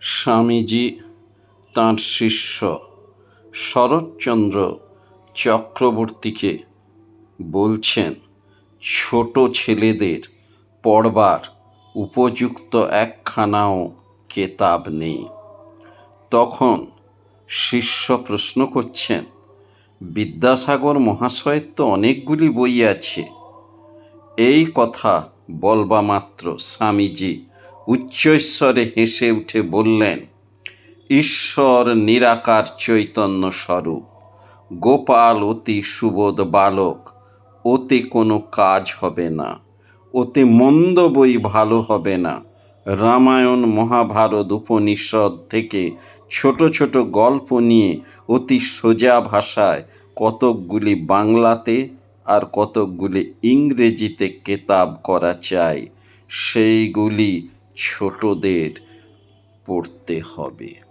স্বামীজি তাঁর শিষ্য শরৎচন্দ্র চক্রবর্তীকে বলছেন, ছোট ছেলেদের পড়বার উপযুক্ত একখানাও কেতাব নেই। তখন শিষ্য প্রশ্ন করছেন, বিদ্যাসাগর মহাশয়ের তো অনেকগুলি বই আছে। এই কথা বলবা মাত্র স্বামীজি উচ্চৈঃস্বরে হেসে উঠে বললেন, ঈশ্বর নিরাকার চৈতন্য স্বরূপ, গোপাল অতি সুবোধ বালক ওতে কোনো কাজ হবে না ওতে মন্দ বই ভালো হবে না। রামায়ণ, মহাভারত উপনিষদ থেকে ছোট ছোট গল্প নিয়ে অতি সোজা ভাষায় কতকগুলি বাংলাতে আর কতকগুলি ইংরেজিতে কেতাব করা চাই। সেইগুলি ছোটদের পড়তে হবে।